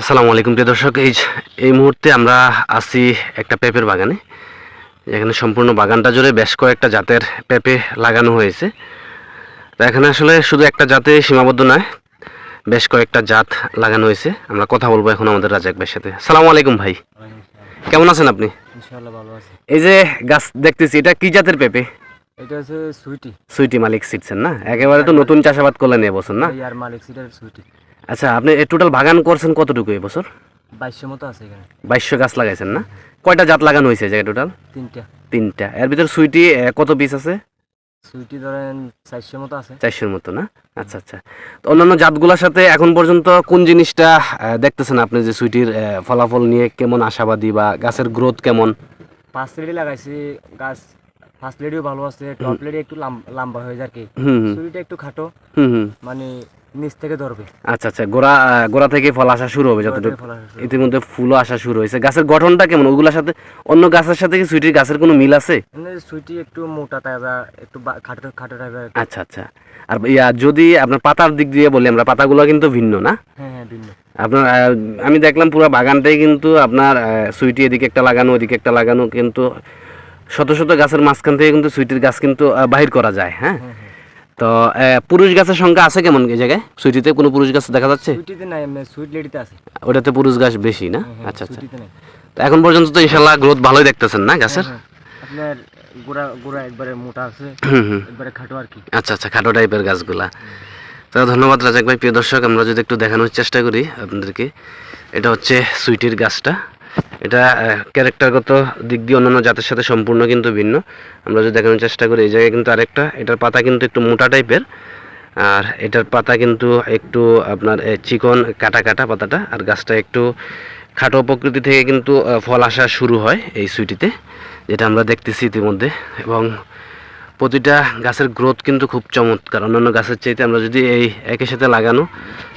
আসসালামু আলাইকুম প্রিয় দর্শক এই এই মুহূর্তে আমরা আছি একটা পেঁপের বাগানে। এখানে সম্পূর্ণ বাগানটা জুড়ে বেশ কয়েকটা জাতের পেঁপে লাগানো হয়েছে। তো এখানে আসলে শুধু একটা জাতে সীমাবদ্ধ নয় বেশ কয়েকটা জাত লাগানো হয়েছে। আমরা কথা বলব এখন আমাদের রাজাক ভাইয়ের সাথে। সালামু আলাইকুম ভাই। কেমন আছেন আপনি? এই যে গাছ দেখতেছি এটা কি জাতের পেঁপে? এটা হচ্ছে সুইটি। সুইটি মালিক সিটছেন না? একেবারে তো নতুন চাষাবাদ করলেন এবছর না? মালিক সিটার সুইটি। আচ্ছা আপনি টোটাল বাগান করছেন কতটুকু এবছর বাইশশো মতো আছে এখানে। বাইশশো গাছ লাগাইছেন না? কয়টা জাত লাগানো হয়েছে জায়গায় টোটাল তিনটা। তিনটা। এর ভিতরে সুইটি কত পিস আছে? সুইটি ধরেন চারশো মতো আছে। চারশোর মতো না? আচ্ছা আচ্ছা। তো অন্যান্য জাতগুলোর সাথে এখন পর্যন্ত কোন জিনিসটা দেখতেছেন আপনি যে সুইটির ফলাফল নিয়ে কেমন আশাবাদী বা গাছের গ্রোথ কেমন? ফার্স্ট লেডি লাগাইছি গাছ ফার্স্ট লেডিও ভালো আছে টপ লেডি একটু লাম- লম্বা হয়ে যায় আর কি। হুম হুম। সুইটা একটু খাটো। মানে নিচ থেকে ধরবে। আচ্ছা আচ্ছা গোড়া গোড়া থেকে ফল আসা শুরু হবে যতটুকু। ইতিমধ্যে ফুলও আসা শুরু হয়েছে। গাছের গঠনটা কেমন? ওগুলোর সাথে অন্য গাছের সাথে কি সুইটির গাছের কোনো মিল আছে? সুইটি একটু মোটা তাজা একটু খাটো খাটো টাইপের আচ্ছা আচ্ছা। আর ইয়া যদি আপনার পাতার দিক দিয়ে বলি আমরা পাতাগুলো কিন্তু ভিন্ন না? হ্যাঁ হ্যাঁ ভিন্ন। আপনার আমি দেখলাম পুরো বাগানটাই কিন্তু আপনার সুইটি এদিকে একটা লাগানো ওদিকে একটা লাগানো কিন্তু শত শত গাছের মাঝখান থেকে কিন্তু সুইটির গাছ কিন্তু বাহির করা যায় হ্যাঁ? হ্যাঁ হ্যাঁ। তো পুরুষ গাছের সংখ্যা আছে কেমন এই জায়গায়? সুইটিতে কোনো পুরুষ গাছ দেখা যাচ্ছে? সুইটিতে নাই সুইট লেডিতে আছে। ওটাতে পুরুষ গাছ বেশি না? হ্যাঁ, হ্যাঁ, আচ্ছা আচ্ছা। তো এখন পর্যন্ত তো ইনশাল্লাহ গ্রোথ ভালোই দেখতেছেন না গাছের? হ্যাঁ। আপনার গোড়া গোড়া একবারে মোটা আছে একবারে খাটো আর কি। আচ্ছা আচ্ছা খাটো টাইপের গাছগুলা। তো ধন্যবাদ রাজাক ভাই প্রিয় দর্শক আমরা যদি একটু দেখানোর চেষ্টা করি আপনাদেরকে এটা হচ্ছে সুইটির গাছটা। এটা ক্যারেক্টারগত দিক দিয়ে অন্যান্য জাতের সাথে সম্পূর্ণ কিন্তু ভিন্ন। আমরা যদি দেখানোর চেষ্টা করি, এই জায়গায় কিন্তু আরেকটা, এটার পাতা কিন্তু একটু মোটা টাইপের। আর এটার পাতা কিন্তু একটু আপনার চিকন, কাটা কাটা পাতাটা। আর গাছটা একটু খাটো প্রকৃতি থেকে কিন্তু ফল আসা শুরু হয় এই সুইটিতে, যেটা আমরা দেখতেছি ইতিমধ্যে। এবং প্রতিটা গাছের গ্রোথ কিন্তু খুব চমৎকার। অন্যান্য গাছের চাইতে আমরা যদি এই একই সাথে লাগানো,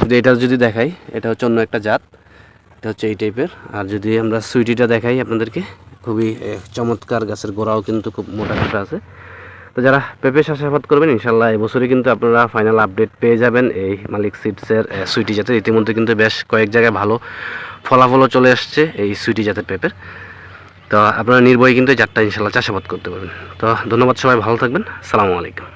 যদি এটা যদি দেখাই, এটা হচ্ছে অন্য একটা জাত। এটা হচ্ছে এই টাইপের আর যদি আমরা সুইটিটা দেখাই আপনাদেরকে, খুবই চমৎকার গাছের গোড়াও কিন্তু খুব মোটা মোটা আছে। তো যারা পেঁপে চাষাবাদ করবেন ইনশাল্লাহ এবছরই কিন্তু আপনারা ফাইনাল আপডেট পেয়ে যাবেন এই মালিক সিডসের সুইটি জাতের ইতিমধ্যে কিন্তু বেশ কয়েক জায়গায় ভালো ফলাফলও চলে আসছে এই সুইটি জাতের পেঁপের। তো আপনারা নির্ভয় কিন্তু এই জাতটা ইনশাল্লাহ চাষাবাদ করতে পারবেন। তো ধন্যবাদ সবাই, ভালো থাকবেন। সালামু আলাইকুম।